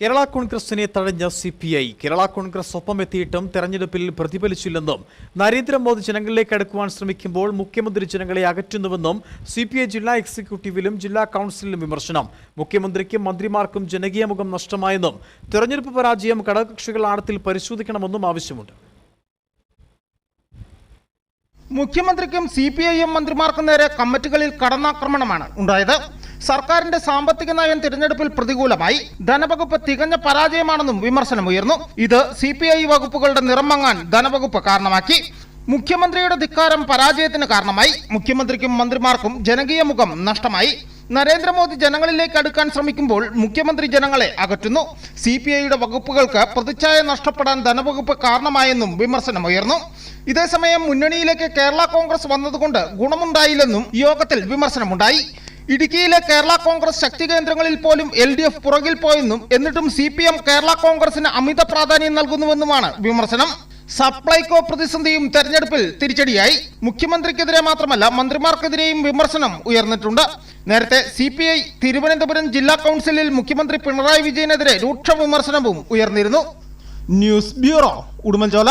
കേരള കോൺഗ്രസിനെ തഴഞ്ഞ C P I. Kerala Congress ഒപ്പം എത്തിയിട്ടും തെരഞ്ഞെടുപ്പിൽ പ്രതിഫലിച്ചില്ലെന്നും നരേന്ദ്രമോദി ജനങ്ങളിലേക്ക് അടുക്കുവാൻ ശ്രമിക്കുമ്പോൾ മുഖ്യമന്ത്രി ജനങ്ങളെ അകറ്റുന്നുവെന്നും സി പി ഐ ജില്ലാ എക്സിക്യൂട്ടീവിലും ജില്ലാ കൗൺസിലിലും വിമർശനം. മുഖ്യമന്ത്രിക്കും മന്ത്രിമാർക്കും ജനകീയ മുഖം നഷ്ടമായെന്നും തെരഞ്ഞെടുപ്പ് പരാജയം ഘടകകക്ഷികൾ ആഴത്തിൽ പരിശോധിക്കണമെന്നും ആവശ്യമുണ്ട്. മുഖ്യമന്ത്രിക്കും സി പി ഐ എം മന്ത്രിമാർക്കും നേരെ കമ്മിറ്റികളിൽ കടന്നാക്രമണമാണ് ഉണ്ടായത്. സർക്കാരിന്റെ സാമ്പത്തിക നയം തിരഞ്ഞെടുപ്പിൽ പ്രതികൂലമായി. ധനവകുപ്പ് തികഞ്ഞ പരാജയമാണെന്നും വിമർശനമുയർന്നു ഇത് സി പി ഐ വകുപ്പുകളുടെ നിറം മങ്ങാൻ ധനവകുപ്പ് കാരണമാക്കി. മുഖ്യമന്ത്രിയുടെ ധിക്കാരം പരാജയത്തിന് കാരണമായി. മുഖ്യമന്ത്രിക്കും മന്ത്രിമാർക്കും ജനകീയ മുഖം നഷ്ടമായി. നരേന്ദ്രമോദി ജനങ്ങളിലേക്ക് അടുക്കാൻ ശ്രമിക്കുമ്പോൾ മുഖ്യമന്ത്രി ജനങ്ങളെ അകറ്റുന്നു. സി പി ഐയുടെ വകുപ്പുകൾക്ക് പ്രതിച്ഛായ നഷ്ടപ്പെടാൻ ധനവകുപ്പ് കാരണമായെന്നും വിമർശനമുയർന്നു ഇതേസമയം മുന്നണിയിലേക്ക് കേരള കോൺഗ്രസ് വന്നതുകൊണ്ട് ഗുണമുണ്ടായില്ലെന്നും യോഗത്തിൽ വിമർശനമുണ്ടായി. ഇടുക്കിയിലെ കേരള കോൺഗ്രസ് ശക്തി കേന്ദ്രങ്ങളിൽ പോലും എൽ ഡി എഫ് പുറകിൽ പോയെന്നും എന്നിട്ടും സി പി എം കേരള കോൺഗ്രസിന് അമിത പ്രാധാന്യം നൽകുന്നുവെന്നുമാണ് വിമർശനം. സപ്ലൈകോ പ്രതിസന്ധിയും തെരഞ്ഞെടുപ്പിൽ തിരിച്ചടിയായി. മുഖ്യമന്ത്രിക്കെതിരെ മാത്രമല്ല മന്ത്രിമാർക്കെതിരെയും വിമർശനം ഉയർന്നിട്ടുണ്ട്. നേരത്തെ സി പി ഐ തിരുവനന്തപുരം ജില്ലാ കൗൺസിലിൽ മുഖ്യമന്ത്രി പിണറായി വിജയനെതിരെ രൂക്ഷ വിമർശനവും ഉയർന്നിരുന്നു. News bureau Udumbanchola.